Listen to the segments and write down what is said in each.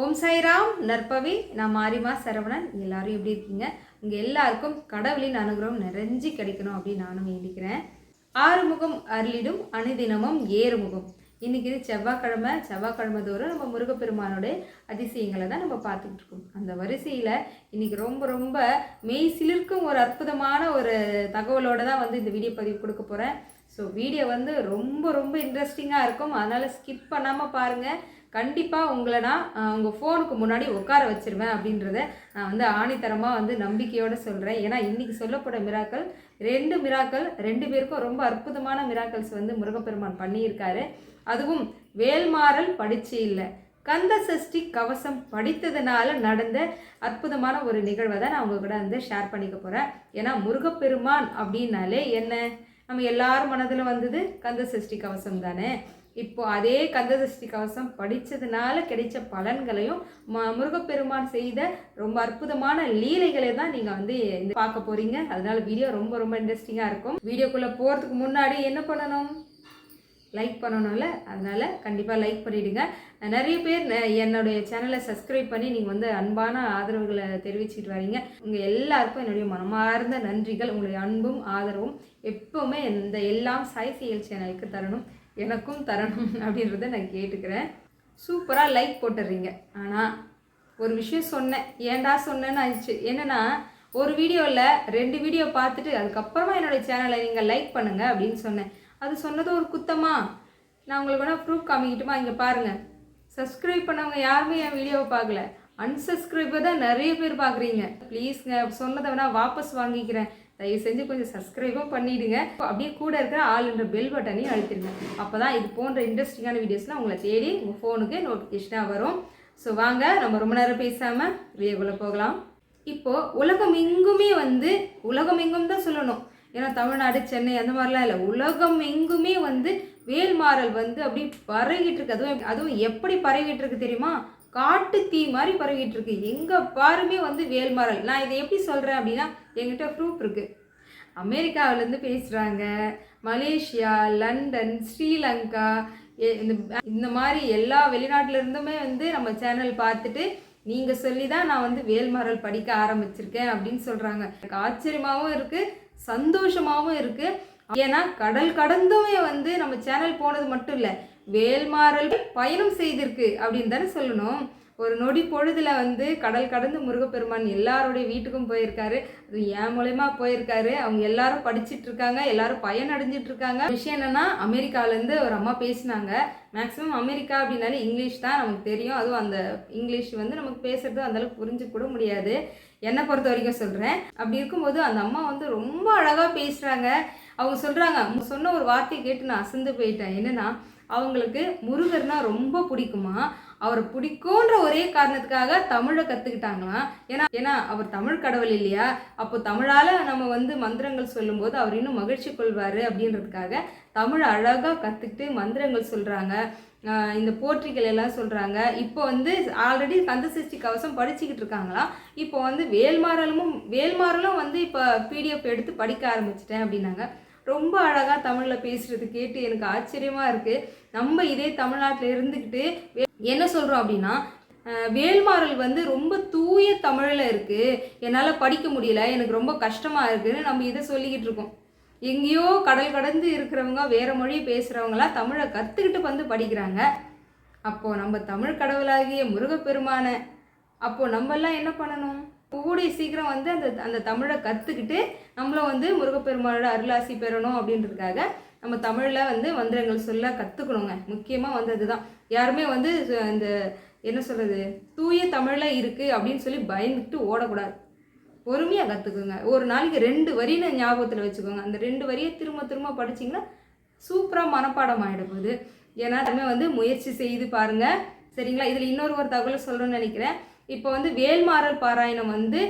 ஓம் சாய்ராம் நற்பவி. நான் மாரிமா சரவணன். எல்லாரும் எப்படி இருக்கீங்க? இங்கே எல்லாருக்கும் கடவுளின் அனுகிரகம் நிறைஞ்சு கிடைக்கணும் அப்படின்னு நானும் வேண்டிக்கிறேன். ஆறுமுகம் அருளிடும் அணுதினமும் ஏறுமுகம். இன்றைக்கி இது செவ்வாய்க்கிழமை. செவ்வாய்க்கிழமை தோறும் நம்ம முருகப்பெருமானோடைய அதிசயங்களை தான் நம்ம பார்த்துக்கிட்டு இருக்கோம். அந்த வரிசையில் இன்றைக்கி ரொம்ப ரொம்ப மெய் சிலிர்க்கும் ஒரு அற்புதமான ஒரு தகவலோடு தான் வந்து இந்த வீடியோ பதிவு கொடுக்க போகிறேன் ஸோ வீடியோ வந்து ரொம்ப ரொம்ப இன்ட்ரெஸ்டிங்காக இருக்கும். அதனால் ஸ்கிப் பண்ணாமல் பாருங்கள் கண்டிப்பாக உங்களை நான் உங்கள் ஃபோனுக்கு முன்னாடி உட்கார வச்சிருவேன் அப்படின்றத நான் வந்து ஆணித்தரமாக வந்து நம்பிக்கையோடு சொல்கிறேன் ஏன்னா இன்றைக்கி சொல்லப்பட மிராக்கள் ரெண்டு மிராக்கள் ரெண்டு பேருக்கும் ரொம்ப அற்புதமான மிராக்கள்ஸ் வந்து முருகப்பெருமான் பண்ணியிருக்காரு. அதுவும் வேல்மாறல் படிச்சு இல்லை. கந்த சஷ்டி கவசம் படித்ததுனால நடந்த அற்புதமான ஒரு நிகழ்வை தான் நான் உங்கள் கூட வந்து ஷேர் பண்ணிக்க போகிறேன் ஏன்னா முருகப்பெருமான் அப்படின்னாலே என்ன? நம்ம எல்லாரும் மனதில் வந்தது கந்த சஷ்டி கவசம் தானே. இப்போ அதே கந்தசஷ்டி கவசம் படித்ததுனால கிடைச்ச பலன்களையும் ம முருகப்பெருமான் செய்த ரொம்ப அற்புதமான லீலைகளை தான் நீங்கள் வந்து பார்க்க போகிறீங்க அதனால வீடியோ ரொம்ப ரொம்ப இன்ட்ரெஸ்டிங்காக இருக்கும். வீடியோக்குள்ளே போகிறதுக்கு முன்னாடி என்ன பண்ணணும்? லைக் பண்ணணும்ல? அதனால் கண்டிப்பாக லைக் பண்ணிவிடுங்க நிறைய பேர் என்னுடைய சேனலை சப்ஸ்கிரைப் பண்ணி நீங்கள் வந்து அன்பான ஆதரவுகளை தெரிவிச்சிட்டு வரீங்க. உங்கள் எல்லாருக்கும் என்னுடைய மனமார்ந்த நன்றிகள். உங்களுடைய அன்பும் ஆதரவும் எப்போவுமே இந்த எல்லாம் சாய் செயல் சேனலுக்கு தரணும். எனக்கும் தரணும் அப்படின்றத நான் கேட்டுக்கிறேன். சூப்பராக லைக் போட்டுடுறீங்க ஆனால் ஒரு விஷயம் சொன்னேன். ஏன்டா சொன்னேன்னு ஆயிடுச்சு. என்னன்னா ஒரு வீடியோவில் ரெண்டு வீடியோ பார்த்துட்டு அதுக்கப்புறமா என்னோட சேனலை நீங்கள் லைக் பண்ணுங்கள் அப்படின்னு சொன்னேன். அது சொன்னது ஒரு குத்தமா? நான் உங்களுக்கு வேணால் ப்ரூஃப் காமிக்கிட்டுமா? இங்கே பாருங்கள் சப்ஸ்கிரைப் பண்ணவங்க யாருமே என் வீடியோவை பார்க்கல. அன்சப்ஸ்கிரைபர் தான் நிறைய பேர் பார்க்குறீங்க. ப்ளீஸ்ங்க சொன்னதை வேணா வாபஸ் வாங்கிக்கிறேன். தயவு செஞ்சு கொஞ்சம் சப்ஸ்கிரைபும் பண்ணிவிடுங்க அப்படியே கூட இருக்கிற ஆளுன்ற என்ற பெல் பட்டனையும் அழுத்திடுங்க. அப்போ தான் இது போன்ற இன்ட்ரெஸ்டிங்கான வீடியோஸ்லாம் உங்களை தேடி உங்கள் ஃபோனுக்கு நோட்டிஃபிகேஷனாக வரும். ஸோ வாங்க நம்ம ரொம்ப நேரம் பேசாமல் வெளியே போகலாம். இப்போது உலகம் எங்குமே வந்து உலகம் எங்கும் தான் சொல்லணும். ஏன்னா தமிழ்நாடு சென்னை அந்த மாதிரிலாம் இல்லை. உலகம் எங்குமே வந்து வேல்மாறல் வந்து அப்படி பரவிட்டு இருக்கு. அதுவும் அதுவும் எப்படி பரவிட்டு இருக்கு தெரியுமா? காட்டு தீ மாதிரி பரவிட்டு இருக்கு. எங்கே பாருமே வந்து வேல்மாறல் நான் இதை எப்படி சொல்கிறேன் அப்படின்னா என்கிட்ட ப்ரூஃப் இருக்கு. அமெரிக்காவிலேருந்து பேசுகிறாங்க மலேசியா லண்டன் ஸ்ரீலங்கா இந்த இந்த மாதிரி எல்லா வெளிநாட்டிலேருந்துமே வந்து நம்ம சேனல் பார்த்துட்டு நீங்கள் சொல்லி தான் நான் வந்து வேல்மாறல் படிக்க ஆரம்பிச்சிருக்கேன் அப்படின்னு சொல்கிறாங்க எனக்கு ஆச்சரியமாகவும் இருக்குது சந்தோஷமாகவும் இருக்குது ஏன்னா கடல் கடந்துமே வந்து நம்ம சேனல் போனது மட்டும் இல்லை வேல்மாறல் பயணம் செய்திருக்கு அப்படின்னு தானே சொல்லணும். ஒரு நொடி பொழுதில் வந்து கடல் கடந்து முருகப்பெருமான் எல்லாருடைய வீட்டுக்கும் போயிருக்காரு. அது என் மூலயமா போயிருக்காரு. அவங்க எல்லாரும் படிச்சுட்டு இருக்காங்க. எல்லாரும் பயன் அடைஞ்சிட்டு இருக்காங்க. விஷயம் என்னன்னா அமெரிக்காலேருந்து ஒரு அம்மா பேசினாங்க. மேக்ஸிமம் அமெரிக்கா அப்படின்னாலே இங்கிலீஷ் தான் நமக்கு தெரியும். அதுவும் அந்த இங்கிலீஷ் வந்து நமக்கு பேசுறது அந்தளவுக்கு புரிஞ்சு கூட முடியாது. என்னை பொறுத்த வரைக்கும் சொல்கிறேன் அப்படி இருக்கும்போது அந்த அம்மா வந்து ரொம்ப அழகாக பேசுகிறாங்க அவங்க சொல்கிறாங்க சொன்ன ஒரு வார்த்தையை கேட்டு நான் அசந்து போயிட்டேன். என்னென்னா அவங்களுக்கு முருகர்னா ரொம்ப பிடிக்குமா? அவரை பிடிக்குன்ற ஒரே காரணத்துக்காக தமிழை கற்றுக்கிட்டாங்களாம் ஏன்னா ஏன்னா அவர் தமிழ் கடவுள் இல்லையா? அப்போ தமிழால் நம்ம வந்து மந்திரங்கள் சொல்லும்போது அவர் இன்னும் மகிழ்ச்சி கொள்வார் அப்படின்றதுக்காக தமிழ் அழகாக கற்றுக்கிட்டு மந்திரங்கள் சொல்கிறாங்க இந்த போற்றிகள் எல்லாம் சொல்கிறாங்க இப்போ வந்து ஆல்ரெடி கந்த சஷ்டி கவசம் படிச்சுக்கிட்டு இருக்காங்களாம் இப்போ வந்து வேல்மாறலும் வேல்மாறலும் வந்து இப்போ பிடிஎஃப் எடுத்து படிக்க ஆரம்பிச்சிட்டேன் அப்படின்னாங்க. ரொம்ப அழகாக தமிழில் பேசுகிறது கேட்டு எனக்கு ஆச்சரியமாக இருக்குது நம்ம இதே தமிழ்நாட்டில் இருந்துக்கிட்டு என்ன சொல்கிறோம் அப்படின்னா வேல்மாறல் வந்து ரொம்ப தூய தமிழில் இருக்குது என்னால் படிக்க முடியல எனக்கு ரொம்ப கஷ்டமாக இருக்குதுன்னு நம்ம இதை சொல்லிக்கிட்டு இருக்கோம். எங்கேயோ கடல் கடந்து இருக்கிறவங்க வேறு மொழி பேசுகிறவங்களாம் தமிழை கற்றுக்கிட்டு வந்து படிக்கிறாங்க. அப்போது நம்ம தமிழ் கடவுளாகிய முருகப்பெருமானை அப்போது நம்மெல்லாம் என்ன பண்ணணும்? கூடிய சீக்கிரம் வந்து அந்த அந்த தமிழை கற்றுக்கிட்டு நம்மளும் வந்து முருகப்பெருமானோட அருளாசி பெறணும் அப்படின்றதுக்காக நம்ம தமிழில் வந்து மந்திரங்கள் சொல்ல கற்றுக்கணுங்க முக்கியமாக வந்து அதுதான் யாருமே வந்து இந்த என்ன சொல்கிறது தூய தமிழில் இருக்குது அப்படின்னு சொல்லி பயந்துட்டு ஓடக்கூடாது. பொறுமையாக கற்றுக்குங்க ஒரு நாளைக்கு ரெண்டு வரின்னு ஞாபகத்தில் வச்சுக்கோங்க. அந்த ரெண்டு வரியை திரும்ப திரும்ப படிச்சிங்கன்னா சூப்பராக மனப்பாடம் ஆகிடப்போகுது ஏன்னா எல்லாமே வந்து முயற்சி செய்து பாருங்க. சரிங்களா? இதில் இன்னொரு ஒரு தகவல் சொல்கிறேன்னு நினைக்கிறேன். இப்போ வந்து வேல்மாறல் பாராயணம் வந்து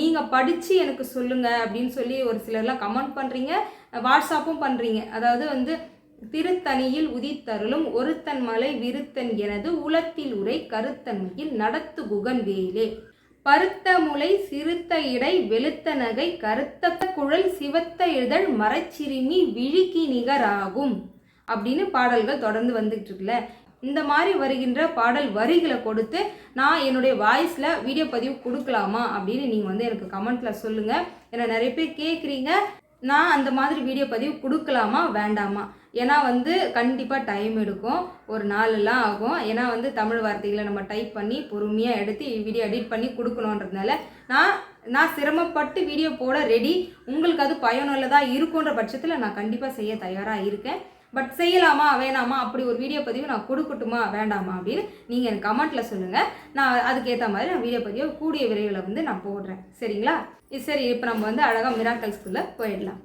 நீங்கள் படித்து எனக்கு சொல்லுங்கள் அப்படின்னு சொல்லி ஒரு சிலர்லாம் கமெண்ட் பண்ணுறீங்க வாட்ஸ்அப்பும் பண்ணுறீங்க அதாவது வந்து திருத்தணியில் உதித்தருளும் ஒருத்தன் மலை விருத்தன் எனது உளத்தில் உரை கருத்தன்மையில் நடத்து குகன் வேலே. பருத்த முளை சிறுத்த இடை வெளுத்த நகை கருத்த குழல் சிவத்த இதழ் மரச்சிறுமி விழுக்கி நிகராகும். அப்படின்னு பாடல்கள் தொடர்ந்து வந்துகிட்டு இருக்குல்ல இந்த மாதிரி வருகின்ற பாடல் வரிகளை கொடுத்து நான் என்னுடைய வாய்ஸில் வீடியோ பதிவு கொடுக்கலாமா அப்படின்னு நீங்கள் வந்து எனக்கு கமெண்ட்டில் சொல்லுங்கள் ஏன்னா நிறைய பேர் கேட்குறீங்க நான் அந்த மாதிரி வீடியோ பதிவு கொடுக்கலாமா? வேண்டாமா? ஏன்னா வந்து கண்டிப்பாக டைம் எடுக்கும். ஒரு நாளெல்லாம் ஆகும். ஏன்னா வந்து தமிழ் வார்த்தைகளை நம்ம டைப் பண்ணி பொறுமையாக எடுத்து வீடியோ எடிட் பண்ணி கொடுக்கணுன்றதுனால நான் நான் சிரமப்பட்டு வீடியோ போட ரெடி உங்களுக்கு அது பயனுள்ளதாக இருக்குன்ற பட்சத்தில் நான் கண்டிப்பாக செய்ய தயாராக இருக்கேன். பட் செய்யலாமா? வேணாமா? அப்படி ஒரு வீடியோ பதிவு நான் கொடுக்கட்டுமா? வேண்டாமா? அப்படின்னு நீங்கள் எனக்கு கமெண்ட்டில் சொல்லுங்கள் நான் அதுக்கேற்ற மாதிரி நான் வீடியோ பதிவை கூடிய விரைவில் வந்து நான் போடுறேன். சரிங்களா? சரி இப்போ நம்ம வந்து அழகாக மிராக்கல்ஸ்குள்ளே போயிடலாம்.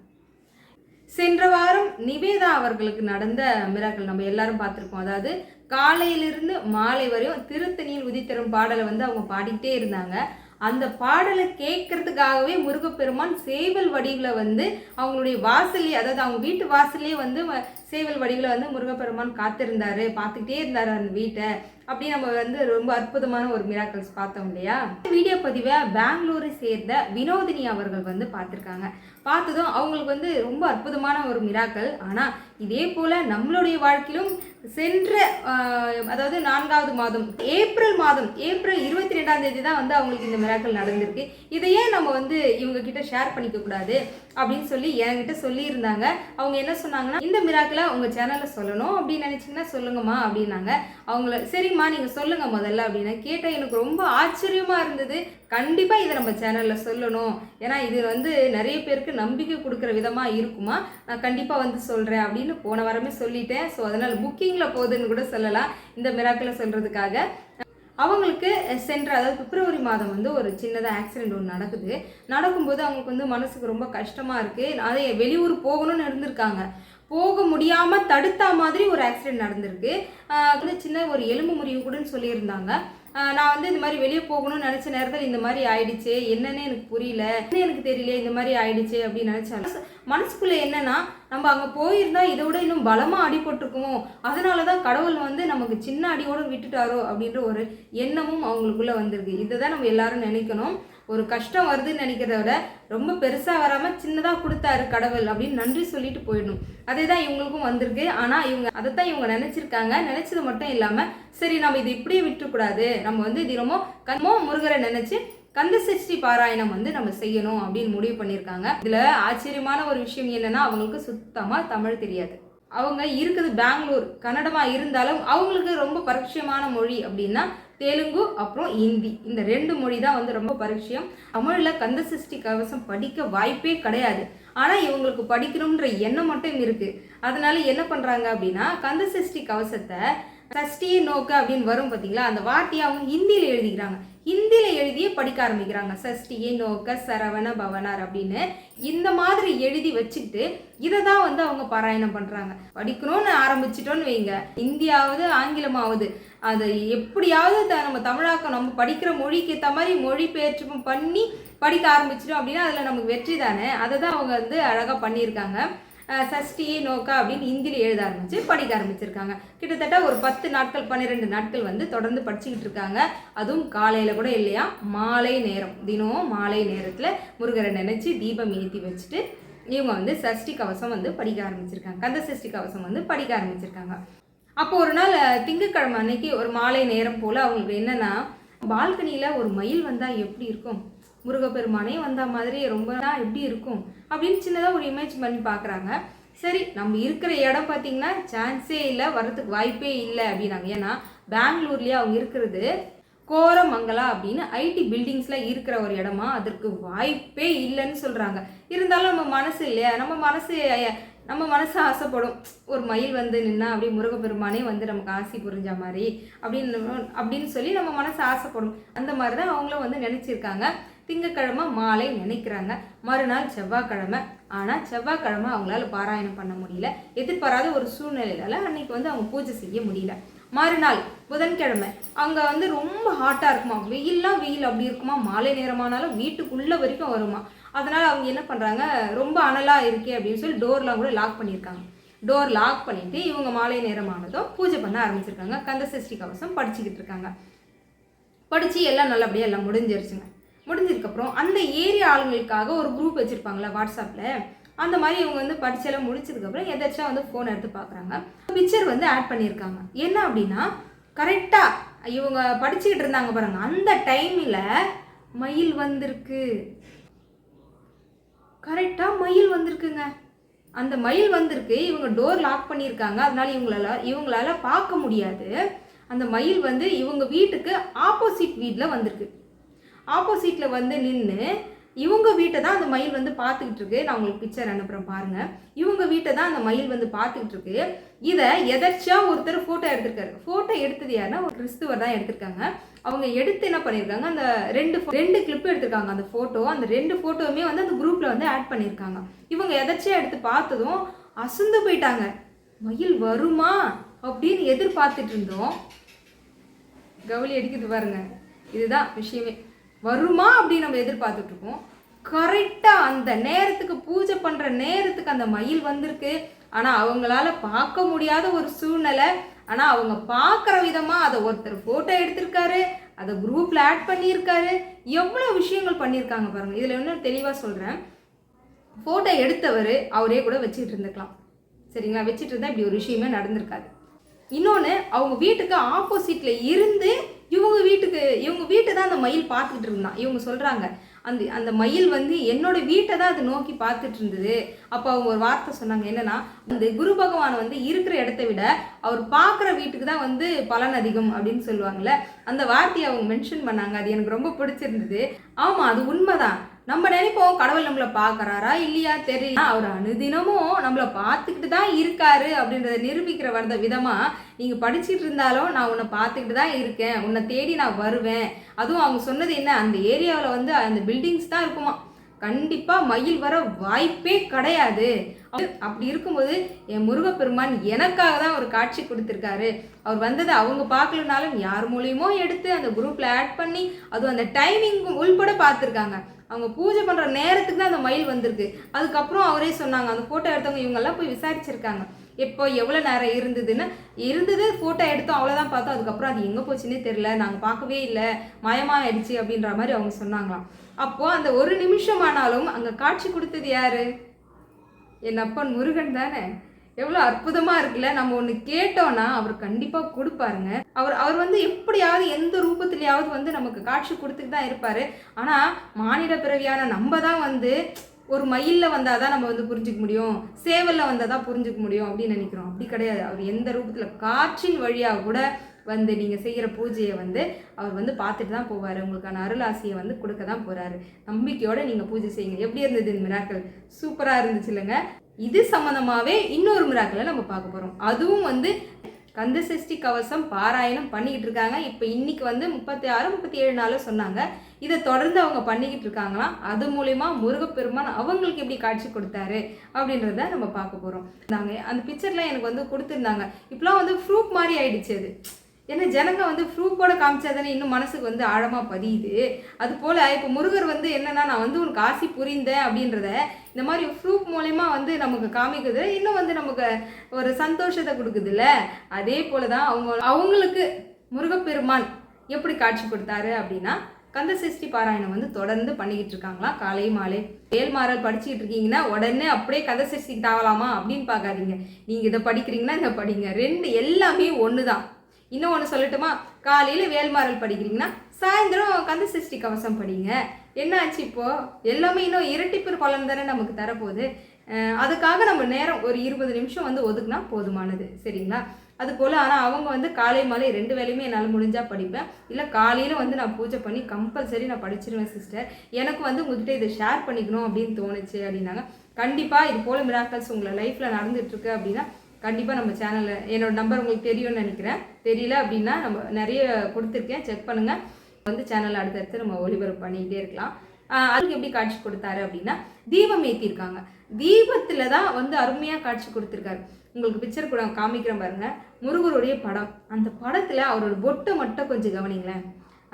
சென்ற வாரம் நிவேதா அவர்களுக்கு நடந்த மிராக்கள் நம்ம எல்லாரும் பார்த்துருப்போம் அதாவது காலையிலிருந்து மாலை வரையும் திருத்தணியில் உதித்தரும் பாடலை வந்து அவங்க பாடிக்கிட்டே இருந்தாங்க. அந்த பாடலை கேட்கறதுக்காகவே முருகப்பெருமான் சேவல் வடிவில் வந்து அவங்களுடைய வாசல்லே அதாவது அவங்க வீட்டு வாசல்லே வந்து வ- சேவல் வடிவில் வந்து முருகப்பெருமான் காத்திருந்தாரு பார்த்துக்கிட்டே இருந்தார் அந்த வீட்டை. அப்படி நம்ம வந்து ரொம்ப அற்புதமான ஒரு மிராக்கல்ஸ் பார்த்தோம் இல்லையா? வீடியோ பதிவை பெங்களூரை சேர்ந்த வினோதினி அவர்கள் வந்து பார்த்துருக்காங்க. பார்த்ததும் அவங்களுக்கு வந்து ரொம்ப அற்புதமான ஒரு மிராக்கள் ஆனால் இதே போல் நம்மளுடைய வாழ்க்கையிலும் சென்ற அதாவது நான்காவது மாதம் ஏப்ரல் மாதம் ஏப்ரல் இருபத்தி ரெண்டாம் தேதி தான் வந்து அவங்களுக்கு இந்த மிராக்கள் நடந்திருக்கு. இதை ஏன் நம்ம வந்து இவங்க கிட்ட ஷேர் பண்ணிக்க கூடாது அப்படின்னு சொல்லி என்கிட்ட சொல்லியிருந்தாங்க. அவங்க என்ன சொன்னாங்கன்னா இந்த மிராக்கள் உங்கள் சேனலில் சொல்லணும் அப்படின்னு நினச்சிங்கன்னா சொல்லுங்கம்மா அப்படின்னாங்க. அவங்கள சரிம்மா நீங்கள் சொல்லுங்கள் முதல்ல அப்படின்னு கேட்டால் எனக்கு ரொம்ப ஆச்சரியமாக இருந்தது. கண்டிப்பாக இதை நம்ம சேனலில் சொல்லணும். ஏன்னா இது வந்து நிறைய பேருக்கு நம்பிக்கை கொடுக்குற விதமாக இருக்குமா? நான் கண்டிப்பாக வந்து சொல்கிறேன் அப்படின்னு போன வாரமே சொல்லிட்டேன். ஸோ அதனால் புக்கிங்கில் போகுதுன்னு கூட சொல்லலாம். இந்த மிராக்கில் சொல்கிறதுக்காக அவங்களுக்கு சென்ற அதாவது பிப்ரவரி மாதம் வந்து ஒரு சின்னதாக ஆக்சிடென்ட் ஒன்று நடக்குது. நடக்கும்போது அவங்களுக்கு வந்து மனசுக்கு ரொம்ப கஷ்டமாக இருக்குது அதே வெளியூர் போகணும்னு இருந்திருக்காங்க. போக முடியாமல் தடுத்த மாதிரி ஒரு ஆக்சிடென்ட் நடந்திருக்கு. கூட சின்ன ஒரு எலும்பு முறிவு கூடன்னு சொல்லியிருந்தாங்க. நான் வந்து இந்த மாதிரி வெளியே போகணும்னு நினச்ச நேரத்தில் இந்த மாதிரி ஆயிடுச்சு. என்னன்னு எனக்கு புரியல. என்ன எனக்கு தெரியல இந்த மாதிரி ஆயிடுச்சு அப்படின்னு நினச்சாலும் மனசுக்குள்ளே என்னன்னா நம்ம அங்கே போயிருந்தா இதை விட இன்னும் பலமாக அடிபட்டிருக்குமோ? அதனால தான் கடவுள் வந்து நமக்கு சின்ன அடியோட விட்டுட்டாரோ அப்படின்ற ஒரு எண்ணமும் அவங்களுக்குள்ளே வந்திருக்கு. இதை தான் நம்ம எல்லாரும் நினைக்கணும். ஒரு கஷ்டம் வருதுன்னு நினைக்கிறத விட ரொம்ப பெருசாக வராமல் சின்னதாக கொடுத்தாரு கடவுள் அப்படின்னு நன்றி சொல்லிட்டு போயிடணும். அதே தான் இவங்களுக்கும் வந்திருக்கு. ஆனால் இவங்க அதை தான் இவங்க நினச்சிருக்காங்க. நினச்சது மட்டும் இல்லாமல் சரி நம்ம இது இப்படியே விட்டுறக்கூடாது. நம்ம வந்து தினமும் கண்மோ முருகரை நினச்சி கந்த சஷ்டி பாராயணம் வந்து நம்ம செய்யணும் அப்படின்னு முடிவு பண்ணியிருக்காங்க. இதில் ஆச்சரியமான ஒரு விஷயம் என்னன்னா அவங்களுக்கு சுத்தமாக தமிழ் தெரியாது. அவங்க இருக்குது பெங்களூர். கன்னடமாக இருந்தாலும் அவங்களுக்கு ரொம்ப பரிச்சயமான மொழி அப்படின்னா தெலுங்கு அப்புறம் ஹிந்தி. இந்த ரெண்டு மொழி தான் வந்து ரொம்ப பரிச்சயம். தமிழில் கந்த சஷ்டி கவசம் படிக்க வாய்ப்பே கிடையாது. ஆனால் இவங்களுக்கு படிக்கணுன்ற எண்ணம் மட்டும் இருக்கு. அதனால என்ன பண்ணுறாங்க அப்படின்னா கந்த சஷ்டி கவசத்தை சஷ்டியை நோக்க அப்படின்னு வரும் பார்த்தீங்களா அந்த வார்த்தையை அவங்க ஹிந்தியில் எழுதிக்கிறாங்க. ஹிந்தியில் எழுதியே படிக்க ஆரம்பிக்கிறாங்க. சஷ்டியே நோக்க சரவண பவனார் அப்படின்னு. இந்த மாதிரி எழுதி வச்சுக்கிட்டு இதை தான் வந்து அவங்க பாராயணம் பண்ணுறாங்க படிக்கணும்னு ஆரம்பிச்சிட்டோன்னு வைங்க. இந்தியாவது ஆங்கிலமாவது. அதை எப்படியாவது த- நம்ம தமிழாக்கம் நம்ம படிக்கிற மொழிக்கு ஏற்ற மாதிரி மொழிபெயர்ச்சி பண்ணி படிக்க ஆரம்பிச்சிட்டோம் அப்படின்னா அதில் நமக்கு வெற்றி தானே? அதை தான் அவங்க வந்து அழகாக பண்ணியிருக்காங்க. சஷ்டி நோக்கா அப்படின்னு ஹிந்தியில் எழுத ஆரம்பித்து படிக்க ஆரம்பிச்சிருக்காங்க. கிட்டத்தட்ட ஒரு பத்து நாட்கள் பன்னிரெண்டு நாட்கள் வந்து தொடர்ந்து படிச்சுக்கிட்டு இருக்காங்க. அதுவும் காலையில் கூட இல்லையா? மாலை நேரம். தினம் மாலை நேரத்தில் முருகரை நினச்சி தீபம் ஏற்றி வச்சுட்டு இவங்க வந்து சஷ்டி கவசம் வந்து படிக்க ஆரம்பிச்சிருக்காங்க. கந்த சஷ்டி கவசம் வந்து படிக்க ஆரம்பிச்சிருக்காங்க. அப்போ ஒரு நாள் திங்கக்கிழமை திங்கட்கிழமை அன்னைக்கு ஒரு மாலை நேரம் போல் அவங்களுக்கு என்னன்னா பால்கனியில் ஒரு மயில் வந்தால் எப்படி இருக்கும்? முருகப்பெருமானே வந்த மாதிரி ரொம்ப நாள் எப்படி இருக்கும் அப்படின்னு சின்னதாக ஒரு இமேஜ் பண்ணி பார்க்குறாங்க சரி நம்ம இருக்கிற இடம் பார்த்தீங்கன்னா சான்ஸே இல்லை வர்றதுக்கு வாய்ப்பே இல்லை அப்படின்னாங்க. ஏன்னா பெங்களூர்லேயே அவங்க இருக்கிறது கோரமங்கலா அப்படின்னு ஐடி பில்டிங்ஸில் இருக்கிற ஒரு இடமா அதற்கு வாய்ப்பே இல்லைன்னு சொல்கிறாங்க இருந்தாலும் நம்ம மனசு இல்லையா? நம்ம மனசு நம்ம மனசு ஆசைப்படும். ஒரு மயில் வந்து நின்னா அப்படியே முருகப்பெருமானே வந்து நமக்கு ஆசி புரிஞ்ச மாதிரி அப்படின்னு அப்படின்னு சொல்லி நம்ம மனசு ஆசைப்படும். அந்த மாதிரி தான் அவங்களும் வந்து நினச்சிருக்காங்க. திங்கக்கிழமை மாலை நினைக்கிறாங்க. மறுநாள் செவ்வாய்க்கிழமை. ஆனால் செவ்வாய்க்கிழமை அவங்களால பாராயணம் பண்ண முடியல. எதிர்பாராத ஒரு சூழ்நிலையில அன்னைக்கு வந்து அவங்க பூஜை செய்ய முடியல. மறுநாள் புதன்கிழமை. அங்கே வந்து ரொம்ப ஹாட்டாக இருக்குமா? வெயில்லாம் வெயில் அப்படி இருக்குமா? மாலை நேரமானாலும் வீட்டுக்குள்ளே வரைக்கும் வருமா? அதனால் அவங்க என்ன பண்ணுறாங்க ரொம்ப அனலாக இருக்கே அப்படின்னு சொல்லி டோர்லாம் கூட லாக் பண்ணியிருக்காங்க. டோர் லாக் பண்ணிட்டு இவங்க மாலை நேரமானதும் பூஜை பண்ண ஆரம்பிச்சிருக்காங்க. கந்த சஷ்டி கவசம் படிச்சுக்கிட்டு இருக்காங்க. படித்து எல்லாம் நல்லபடியாக எல்லாம் முடிஞ்சிருச்சுங்க. முடிஞ்சதுக்கப்புறம் அந்த ஏரியா ஆளுங்களுக்காக ஒரு குரூப் வச்சுருப்பாங்களே வாட்ஸ்அப்பில் அந்த மாதிரி இவங்க வந்து படிச்செல்லாம் முடிச்சதுக்கப்புறம் எதாச்சும் வந்து ஃபோன் எடுத்து பார்க்குறாங்க பிக்சர் வந்து ஆட் பண்ணியிருக்காங்க. என்ன அப்படின்னா கரெக்டாக இவங்க படிச்சுக்கிட்டு இருந்தாங்க பாருங்க. அந்த டைமில் மயில் வந்திருக்கு. கரெக்டாக மயில் வந்திருக்குங்க. அந்த மயில் வந்திருக்கு இவங்க டோர் லாக் பண்ணியிருக்காங்க. அதனால இவங்களால இவங்களால பார்க்க முடியாது. அந்த மயில் வந்து இவங்க வீட்டுக்கு ஆப்போசிட் வீட்டில் வந்திருக்கு. ஆப்போசிட்டில் வந்து நின்று இவங்க வீட்டை தான் அந்த மயில் வந்து பார்த்துக்கிட்டு இருக்கு. நான் உங்களுக்கு பிக்சர் அனுப்புகிறேன் பாருங்கள் இவங்க வீட்டை தான் அந்த மயில் வந்து பார்த்துக்கிட்டு இருக்கு. இதை எதர்ச்சியாக ஒருத்தர் ஃபோட்டோ எடுத்திருக்காரு. ஃபோட்டோ எடுத்தது யாருன்னா ஒரு கிறிஸ்துவர் தான் எடுத்திருக்காங்க. அவங்க எடுத்து என்ன பண்ணியிருக்காங்க அந்த ரெண்டு ரெண்டு கிளிப் எடுத்திருக்காங்க அந்த ஃபோட்டோ அந்த ரெண்டு ஃபோட்டோவுமே வந்து அந்த குரூப்பில் வந்து ஆட் பண்ணியிருக்காங்க இவங்க எதர்ச்சியாக எடுத்து பார்த்ததும் அசந்து போயிட்டாங்க. மயில் வருமா அப்படின்னு எதிர்பார்த்துட்டு இருந்தோம். கவுளி அடிக்குது பாருங்க. இதுதான் விஷயமே. வருமா அப்படின்னு நம்ம எதிர்பார்த்துட்டு இருக்கோம். கரெக்டாக அந்த நேரத்துக்கு பூஜை பண்ணுற நேரத்துக்கு அந்த மயில் வந்திருக்கு. ஆனால் அவங்களால பார்க்க முடியாத ஒரு சூழ்நிலை. ஆனால் அவங்க பார்க்குற விதமாக அதை ஒருத்தர் ஃபோட்டோ எடுத்திருக்காரு. அதை குரூப்பில் ஆட் பண்ணியிருக்காரு. எவ்வளோ விஷயங்கள் பண்ணியிருக்காங்க பாருங்கள் இதில் இன்னும் தெளிவாக சொல்கிறேன் ஃபோட்டோ எடுத்தவர் அவரே கூட வச்சுக்கிட்டு இருந்துக்கலாம் சரிங்களா? வச்சுட்டு இருந்தால் இப்படி ஒரு விஷயமே நடந்திருக்காது. இன்னொன்று அவங்க வீட்டுக்கு ஆப்போசிட்டில் இருந்து இவங்க வீட்டுக்கு இவங்க வீட்டை தான் அந்த மயில் பார்த்துக்கிட்டு இருந்தான் இவங்க சொல்கிறாங்க அந்த அந்த மயில் வந்து என்னோட வீட்டை தான் அது நோக்கி பார்த்துட்டு இருந்தது. அப்போ அவங்க ஒரு வார்த்தை சொன்னாங்க என்னன்னா அந்த குரு பகவான் வந்து இருக்கிற இடத்த விட அவர் பார்க்குற வீட்டுக்கு தான் வந்து பலன் அதிகம் அப்படின்னு சொல்லுவாங்கல்ல. அந்த வார்த்தையை அவங்க மென்ஷன் பண்ணாங்க. அது எனக்கு ரொம்ப பிடிச்சிருந்தது. ஆமாம் அது உண்மைதான். நம்ம நினைப்போம் கடவுள் நம்மளை பார்க்குறாரா இல்லையா தெரியல. அவர் அனுதினமும் நம்மளை பார்த்துக்கிட்டு தான் இருக்காரு அப்படின்றத நிரூபிக்கிற வந்த விதமாக நீங்கள் படிச்சுட்டு இருந்தாலும் நான் உன்னை பார்த்துக்கிட்டு தான் இருக்கேன். உன்னை தேடி நான் வருவேன். அதுவும் அவங்க சொன்னது என்ன? அந்த ஏரியாவில் வந்து அந்த பில்டிங்ஸ் தான் இருக்குமா? கண்டிப்பாக மயில் வர வாய்ப்பே கிடையாது. அப்படி இருக்கும்போது என் முருகப்பெருமான் எனக்காக தான் ஒரு காட்சி கொடுத்துருக்காரு. அவர் வந்ததை அவங்க பார்க்கலனாலும் யார் மூலியமோ எடுத்து அந்த குரூப்பில் ஆட் பண்ணி அதுவும் அந்த டைமிங் உள்பட பார்த்துருக்காங்க. அவங்க பூஜை பண்ணுற நேரத்துக்கு தான் அந்த மயில் வந்திருக்கு. அதுக்கப்புறம் அவரே சொன்னாங்க அந்த ஃபோட்டோ எடுத்தவங்க இவங்கெல்லாம் போய் விசாரிச்சிருக்காங்க. எப்போ எவ்வளோ நேரம் இருந்ததுன்னு இருந்தது ஃபோட்டோ எடுத்தோம் அவ்வளோதான் பார்த்தோம். அதுக்கப்புறம் அது எங்கே போச்சுன்னே தெரில நாங்கள் பார்க்கவே இல்லை மயமாயிடுச்சு அப்படின்ற மாதிரி அவங்க சொன்னாங்களாம். அப்போது அந்த ஒரு நிமிஷம் ஆனாலும் அங்கே காட்சி கொடுத்தது யார்? என் அப்பன் முருகன் தானே. எவ்வளோ அற்புதமாக இருக்குல்ல? நம்ம ஒன்று கேட்டோன்னா அவர் கண்டிப்பாக கொடுப்பாருங்க. அவர் அவர் வந்து எப்படியாவது எந்த ரூபத்துலையாவது வந்து நமக்கு காட்சி கொடுத்துட்டு தான் இருப்பார். ஆனால் மாநில பிறவியான நம்ம தான் வந்து ஒரு மயிலில் வந்தால் தான் நம்ம வந்து புரிஞ்சுக்க முடியும். சேவலில் வந்தால் தான் புரிஞ்சுக்க முடியும் அப்படின்னு நினைக்கிறோம். அப்படி கிடையாது. அவர் எந்த ரூபத்தில் காற்றின் வழியாக கூட வந்து நீங்கள் செய்கிற பூஜையை வந்து அவர் வந்து பார்த்துட்டு தான் போவார். உங்களுக்கான அருளாசியை வந்து கொடுக்க தான் போகிறாரு நம்பிக்கையோடு நீங்கள் பூஜை செய்யுங்க. எப்படி இருந்தது இந்த மிராக்கள் சூப்பராக இருந்துச்சு இல்லைங்க? இது சம்மந்தமாகவே இன்னொரு மிராக்களை நம்ம பார்க்க போகிறோம் அதுவும் வந்து கந்த சஷ்டி கவசம் பாராயணம் பண்ணிக்கிட்டு இருக்காங்க. இப்போ இன்னைக்கு வந்து முப்பத்தி ஆறு முப்பத்தி ஏழு நாளும் சொன்னாங்க. இதை தொடர்ந்து அவங்க பண்ணிக்கிட்டு இருக்காங்களாம். அது மூலிமா முருகப்பெருமான் அவங்களுக்கு எப்படி காட்சி கொடுத்தாரு அப்படின்றத நம்ம பார்க்க போகிறோம் நாங்கள் அந்த பிக்சர்லாம் எனக்கு வந்து கொடுத்துருந்தாங்க. இப்போலாம் வந்து ப்ரூஃப் மாதிரி ஆயிடுச்சு அது. ஏன்னா ஜனங்க வந்து ப்ரூஃபோட காமிச்சாதானே இன்னும் மனசுக்கு வந்து ஆழமாக பதியுது. அது போல் இப்போ முருகர் வந்து என்னென்னா நான் வந்து உனக்கு ஆசி புரிந்தேன் அப்படின்றத இந்த மாதிரி ப்ரூஃப் மூலயமா வந்து நமக்கு காமிக்குது. இன்னும் வந்து நமக்கு ஒரு சந்தோஷத்தை கொடுக்குதுல்ல? அதே போல தான் அவங்க அவங்களுக்கு முருகப்பெருமான் எப்படி காட்சி கொடுத்தாரு அப்படின்னா கந்த சஷ்டி பாராயணம் வந்து தொடர்ந்து பண்ணிக்கிட்டு இருக்காங்களாம் காலை மாலை. வேல்மாறல் படிச்சுக்கிட்டு இருக்கீங்கன்னா உடனே அப்படியே கந்த சஷ்டிக்கு தாவலாமா அப்படின்னு பார்க்காதீங்க. நீங்கள் இதை படிக்கிறீங்கன்னா இதை படிங்க. ரெண்டு எல்லாமே ஒன்று தான் இன்னும் ஒன்று சொல்லட்டுமா? காலையில் வேல்மாறல் படிக்கிறீங்கன்னா சாயந்தரம் கந்த சஷ்டி கவசம் படிங்க. என்ன ஆச்சு எல்லாமே இன்னும் இரட்டிப்பு பலன் தானே நமக்கு தரப்போகுது. அதுக்காக நம்ம நேரம் ஒரு இருபது நிமிஷம் வந்து ஒதுக்குனா போதுமானது. சரிங்களா? அது போல் ஆனால் அவங்க வந்து காலை மாலை ரெண்டு வேலையுமே என்னால் முடிஞ்சால் படிப்பேன். இல்லை காலையில் வந்து நான் பூஜை பண்ணி கம்பல்சரி நான் படிச்சிருவேன் சிஸ்டர் எனக்கு வந்து உங்ககிட்ட இதை ஷேர் பண்ணிக்கணும் அப்படின்னு தோணுச்சு அப்படின்னாங்க. கண்டிப்பாக இது போல் மிராக்கல்ஸ் உங்களை லைஃப்பில் நடந்துகிட்ருக்கு அப்படின்னா கண்டிப்பாக நம்ம சேனலில் என்னோடய நம்பர் உங்களுக்கு தெரியும்னு நினைக்கிறேன். தெரியல அப்படின்னா நம்ம நிறைய கொடுத்துருக்கேன். செக் பண்ணுங்கள் வந்து சேனல் அடுத்தடுத்து நம்ம ஒளிபரப்பு பண்ணிக்கிட்டே இருக்கலாம். அதுக்கு எப்படி காட்சி கொடுத்தாரு அப்படின்னா தீபம் ஏற்றிருக்காங்க தீபத்தில் தான் வந்து அருமையாக காட்சி கொடுத்துருக்காரு. உங்களுக்கு பிக்சர் கூட காமிக்கிறேன் பாருங்க. முருகருடைய படம். அந்த படத்தில் அவரோட பொட்டை மட்டும் கொஞ்சம் கவனிங்களேன்.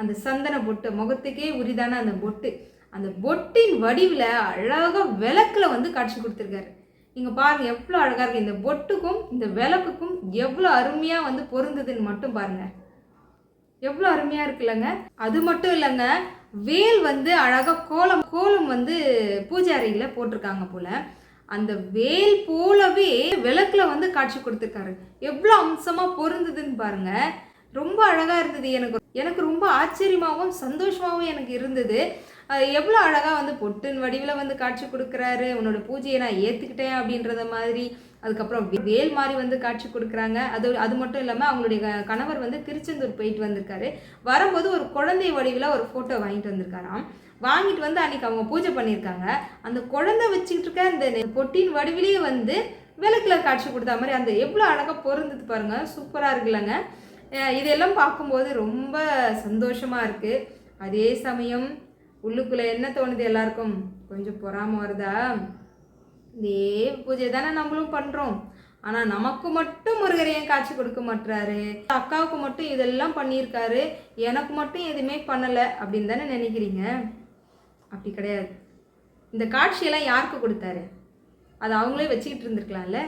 அந்த சந்தன பொட்டு முகத்துக்கே உரிதான அந்த பொட்டு. அந்த பொட்டின் வடிவில் அழகாக விளக்கில் வந்து காட்சி கொடுத்துருக்காரு. இங்கே பாருங்கள் எவ்வளோ அழகாக இருக்குது இந்த பொட்டுக்கும் இந்த விளக்குக்கும் எவ்வளோ அருமையாக வந்து பொருந்ததுன்னு மட்டும் பாருங்கள் எவ்வளோ அருமையாக இருக்குல்லங்க அது மட்டும் இல்லைங்க வேல் வந்து அழகாக கோலம் கோலம் வந்து பூஜை அறையில் போட்டிருக்காங்க போல. அந்த வேல் போலவே விளக்குல வந்து காட்சி கொடுத்துருக்காரு. எவ்வளோ அம்சமாக பொருந்ததுன்னு பாருங்க. ரொம்ப அழகாக இருந்தது எனக்கு. எனக்கு ரொம்ப ஆச்சரியமாகவும் சந்தோஷமாகவும் எனக்கு இருந்தது. எவ்வளோ அழகாக வந்து பொட்டின் வடிவில் வந்து காட்சி கொடுக்குறாரு. உன்னோட பூஜையை நான் ஏற்றுக்கிட்டேன் அப்படின்றத மாதிரி. அதுக்கப்புறம் வேல் மாதிரி வந்து காட்சி கொடுக்குறாங்க. அது அது மட்டும் இல்லாமல் அவங்களுடைய கணவர் வந்து திருச்செந்தூர் போயிட்டு வந்திருக்காரு. வரும்போது ஒரு குழந்தை வடிவில் ஒரு ஃபோட்டோ வாங்கிட்டு வந்திருக்காராம். வாங்கிட்டு வந்து அன்னைக்கு அவங்க பூஜை பண்ணியிருக்காங்க. அந்த குழந்தை வச்சுக்கிட்டு இருக்க அந்த பொட்டின் வடிவிலேயே வந்து விளக்குல காட்சி கொடுத்த மாதிரி அந்த எவ்வளோ அழகாக பொருந்தது பாருங்கள் சூப்பராக இருக்குல்லங்க. இதெல்லாம் பார்க்கும்போது ரொம்ப சந்தோஷமாக இருக்குது அதே சமயம் உள்ளுக்குள்ளே என்ன தோணுது எல்லாருக்கும்? கொஞ்சம் பொறாமல் வருதா? இதே பூஜை தானே நம்மளும் பண்ணுறோம் ஆனால் நமக்கு மட்டும் முருகர் ஏன் காட்சி கொடுக்க மாட்டாரு அக்காவுக்கு மட்டும் இதெல்லாம் பண்ணியிருக்காரு. எனக்கு மட்டும் எதுவுமே பண்ணலை அப்படின்னு தானே நினைக்கிறீங்க? அப்படி கிடையாது. இந்த காட்சியெல்லாம் யாருக்கு கொடுத்தாரு? அது அவங்களே வச்சுக்கிட்டு இருந்திருக்கலாம்ல?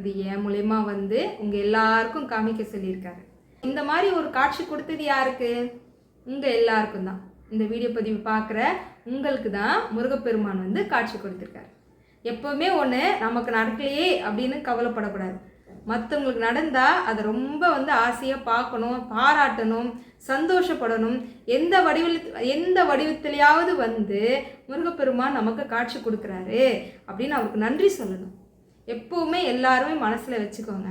இது என் மூலயமா வந்து உங்கள் எல்லாருக்கும் காமிக்க சொல்லியிருக்காரு. இந்த மாதிரி ஒரு காட்சி கொடுத்தது யாருக்கு? உங்கள் எல்லாருக்கும் தான். இந்த வீடியோ பதிவு பார்க்குற உங்களுக்கு தான் முருகப்பெருமான் வந்து காட்சி கொடுத்துருக்காரு. எப்போவுமே ஒன்று நமக்கு நடக்கலையே அப்படின்னு கவலைப்படக்கூடாது. மற்றவங்களுக்கு நடந்தால் அதை ரொம்ப வந்து ஆசையாக பார்க்கணும் பாராட்டணும் சந்தோஷப்படணும். எந்த வடிவில் எந்த வடிவத்திலையாவது வந்து முருகப்பெருமான் நமக்கு காட்சி கொடுக்குறாரு அப்படின்னு அவருக்கு நன்றி சொல்லணும். எப்போவுமே எல்லாருமே மனசில் வச்சுக்கோங்க.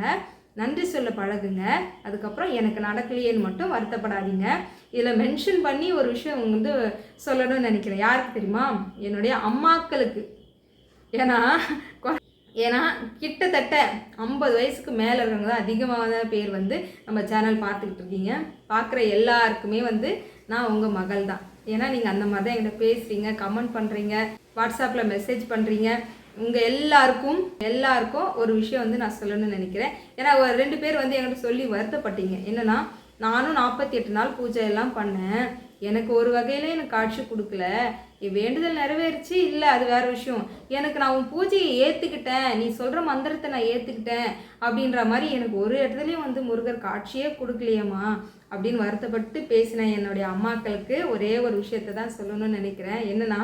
நன்றி சொல்ல பழகுங்க. அதுக்கப்புறம் எனக்கு நடக்கலையேன்னு மட்டும் வருத்தப்படாதீங்க. இதில் மென்ஷன் பண்ணி ஒரு விஷயம் வந்து சொல்லணும்னு நினைக்கிறேன். யாருக்கு தெரியுமா? என்னுடைய அம்மாக்களுக்கு. ஏன்னா ஏன்னா கிட்டத்தட்ட ஐம்பது வயசுக்கு மேலே இருக்கிறவங்க தான் அதிகமான பேர் வந்து நம்ம சேனல் பார்த்துக்கிட்டு இருக்கீங்க. பார்க்குற எல்லாருக்குமே வந்து நான் உங்கள் மகள் தான் ஏன்னா நீங்கள் அந்த மாதிரி தான் என்கிட்ட பேசுகிறீங்க கமெண்ட் பண்ணுறீங்க வாட்ஸ்அப்பில் மெசேஜ் பண்ணுறீங்க உங்கள் எல்லாருக்கும் எல்லாருக்கும் ஒரு விஷயம் வந்து நான் சொல்லணும்னு நினைக்கிறேன். ஏன்னா ஒரு ரெண்டு பேர் வந்து என்கிட்ட சொல்லி வருத்தப்பட்டீங்க. என்னென்னா நானும் நாற்பத்தி எட்டு நாள் பூஜை எல்லாம் பண்ணேன். எனக்கு ஒரு வகையில் எனக்கு காட்சி கொடுக்கல. வேண்டுதல் நிறைவேறுச்சு. இல்லை அது வேற விஷயம். எனக்கு நான் உன் பூஜையை ஏற்றுக்கிட்டேன் நீ சொல்கிற மந்திரத்தை நான் ஏற்றுக்கிட்டேன் அப்படின்ற மாதிரி எனக்கு ஒரு இடத்துலையும் வந்து முருகர் காட்சியே கொடுக்கலையேம்மா அப்படின்னு வருத்தப்பட்டு பேசின என்னுடைய அம்மாக்களுக்கு. ஒரே ஒரு விஷயத்தை தான் சொல்லணும்னு நினைக்கிறேன். என்னன்னா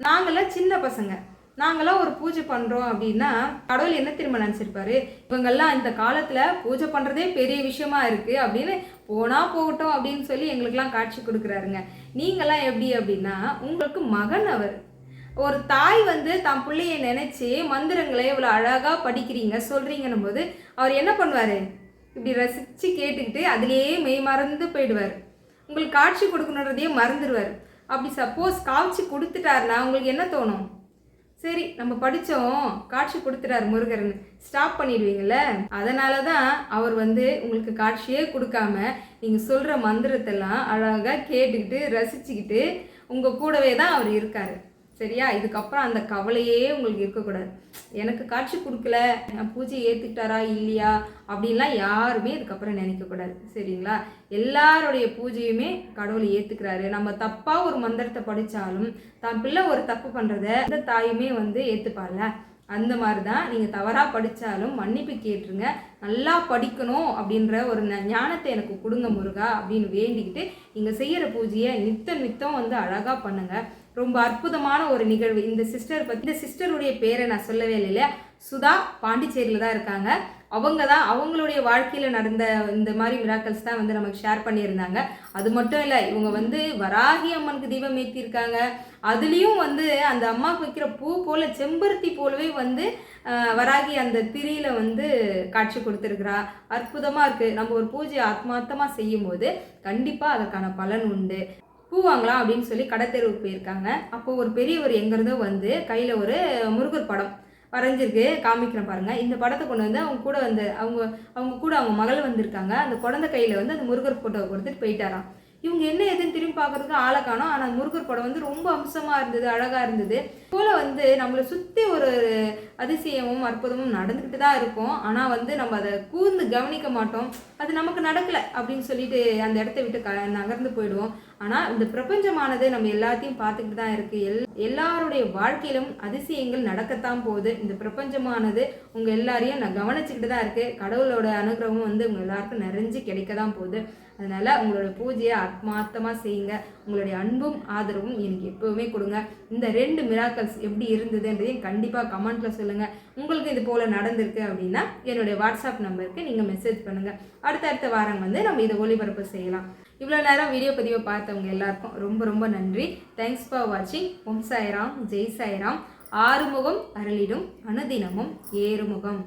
நாங்களாம் சின்ன பசங்க. நாங்களாம் ஒரு பூஜை பண்ணுறோம் அப்படின்னா கடவுள் என்ன திரும்ப நினச்சிருப்பாரு? இவங்கெல்லாம் இந்த காலத்தில் பூஜை பண்ணுறதே பெரிய விஷயமா இருக்குது அப்படின்னு போனால் போகட்டும் அப்படின்னு சொல்லி எங்களுக்கெல்லாம் காட்சி கொடுக்குறாருங்க. நீங்களாம் எப்படி அப்படின்னா உங்களுக்கு மகன் அவர். ஒரு தாய் வந்து தான் பிள்ளைய நினச்சி மந்திரங்களை இவ்வளோ அழகாக படிக்கிறீங்க சொல்கிறீங்கன்னும் போது அவர் என்ன பண்ணுவார்? இப்படி ரசிச்சு கேட்டுக்கிட்டு அதுலேயே மெய் மறந்து போயிடுவார். உங்களுக்கு காட்சி கொடுக்கணுன்றதையே மறந்துடுவார். அப்படி சப்போஸ் காட்சி கொடுத்துட்டாருன்னா உங்களுக்கு என்ன தோணும்? சரி நம்ம படித்தோம் காட்சி கொடுத்துட்டாரு முருகர்னு. ஸ்டாப் பண்ணிடுவீங்கல்ல? அதனால தான் அவர் வந்து உங்களுக்கு காட்சியே கொடுக்காம நீங்கள் சொல்கிற மந்திரத்தெல்லாம் அழகாக கேட்டுக்கிட்டு ரசிச்சுக்கிட்டு உங்கள் கூடவே தான் அவர் இருக்கார். சரியா? இதுக்கப்புறம் அந்த கவலையே உங்களுக்கு இருக்கக்கூடாது. எனக்கு காட்சி கொடுக்கல நான் பூஜை ஏற்றுக்கிட்டாரா இல்லையா? அப்படின்லாம் யாருமே இதுக்கப்புறம் நினைக்கக்கூடாது. சரிங்களா? எல்லாருடைய பூஜையுமே கடவுளை ஏற்றுக்கிறாரு நம்ம தப்பாக ஒரு மந்திரத்தை படித்தாலும் தான் பிள்ளை ஒரு தப்பு பண்ணுறத அந்த தாயுமே வந்து ஏற்றுப்பார்ல அந்த மாதிரி தான் நீங்கள் தவறாக படித்தாலும் மன்னிப்பு கேட்டுருங்க. நல்லா படிக்கணும் அப்படின்ற ஒரு ஞானத்தை எனக்கு கொடுங்க முருகா அப்படின்னு வேண்டிக்கிட்டு நீங்கள் செய்கிற பூஜையை நித்தம் நித்தம் வந்து அழகாக பண்ணுங்கள் ரொம்ப அற்புதமான ஒரு நிகழ்வு. இந்த சிஸ்டர் பற்றி இந்த சிஸ்டருடைய பேரை நான் சொல்லவே இல்லை சுதா பாண்டிச்சேரியில் தான் இருக்காங்க. அவங்க தான் அவங்களுடைய வாழ்க்கையில் நடந்த இந்த மாதிரி மிராக்கல்ஸ் தான் வந்து நமக்கு ஷேர் பண்ணியிருந்தாங்க. அது மட்டும் இல்லை இவங்க வந்து வராகி அம்மனுக்கு தீபம் ஏற்றிருக்காங்க அதுலேயும் வந்து அந்த அம்மாவுக்கு வைக்கிற பூ போல செம்பருத்தி போலவே வந்து வராகி அந்த திரியில வந்து காட்சி கொடுத்துருக்குறா. அற்புதமாக இருக்குது நம்ம ஒரு பூஜை ஆத்மார்த்தமாக செய்யும் போது கண்டிப்பாக அதற்கான பலன் உண்டு. பூ வாங்கலாம் அப்படின்னு சொல்லி கடத்தெருவுக்கு போயிருக்காங்க. அப்போ ஒரு பெரியவர் எங்கிறதோ வந்து கையில் ஒரு முருகர் படம் வரைஞ்சிருக்கு காமிக்கிறேன் பாருங்க. இந்த படத்தை கொண்டு வந்து அவங்க கூட வந்து அவங்க அவங்க கூட அவங்க மகள் வந்திருக்காங்க. அந்த குழந்தை கையில் வந்து அந்த முருகர் ஃபோட்டோவை கொடுத்துட்டு போயிட்டாராம். இவங்க என்ன எதுன்னு திரும்பி பார்க்கறதுக்கு ஆளை காணோம். ஆனால் முருகர் படம் வந்து ரொம்ப அம்சமாக இருந்தது அழகாக இருந்தது. போல் வந்து நம்மளை சுற்றி ஒரு அதிசயமும் அற்புதமும் நடந்துக்கிட்டு தான் இருக்கும். ஆனால் வந்து நம்ம அதை கூர்ந்து கவனிக்க மாட்டோம். அது நமக்கு நடக்கலை அப்படின்னு சொல்லிட்டு அந்த இடத்த விட்டு க நகர்ந்து போயிடுவோம். ஆனால் இந்த பிரபஞ்சமானது நம்ம எல்லாத்தையும் பார்த்துக்கிட்டு தான் இருக்குது எல் எல்லாருடைய வாழ்க்கையிலும் அதிசயங்கள் நடக்கத்தான் போகுது. இந்த பிரபஞ்சமானது உங்கள் எல்லாரையும் நான் கவனிச்சுக்கிட்டு தான் இருக்குது கடவுளோட அனுகிரகம் வந்து உங்கள் எல்லாருக்கும் நிறைஞ்சு கிடைக்க தான் போகுது. அதனால் உங்களோட பூஜையை ஆத்மார்த்தமாக செய்யுங்க. உங்களுடைய அன்பும் ஆதரவும் எனக்கு எப்போவுமே கொடுங்க. இந்த ரெண்டு மிராக்கல்ஸ் எப்படி இருந்ததுன்றதையும் கண்டிப்பாக கமெண்ட்டில் சொல்லுங்கள் உங்களுக்கு இது போல் நடந்திருக்கு அப்படின்னா என்னுடைய வாட்ஸ்அப் நம்பருக்கு நீங்கள் மெசேஜ் பண்ணுங்கள் அடுத்தடுத்த வாரம் வந்து நம்ம இதை ஒளிபரப்பு செய்யலாம். இவ்வளோ நேரம் வீடியோ பதிவை பார்த்தவங்க எல்லாருக்கும் ரொம்ப ரொம்ப நன்றி. தேங்க்ஸ் ஃபார் வாட்சிங் ஓம் சாய்ராம். ஜெய் சாய்ராம். ஆறுமுகம் அருளிடும். அனுதினமும் ஏறுமுகம்.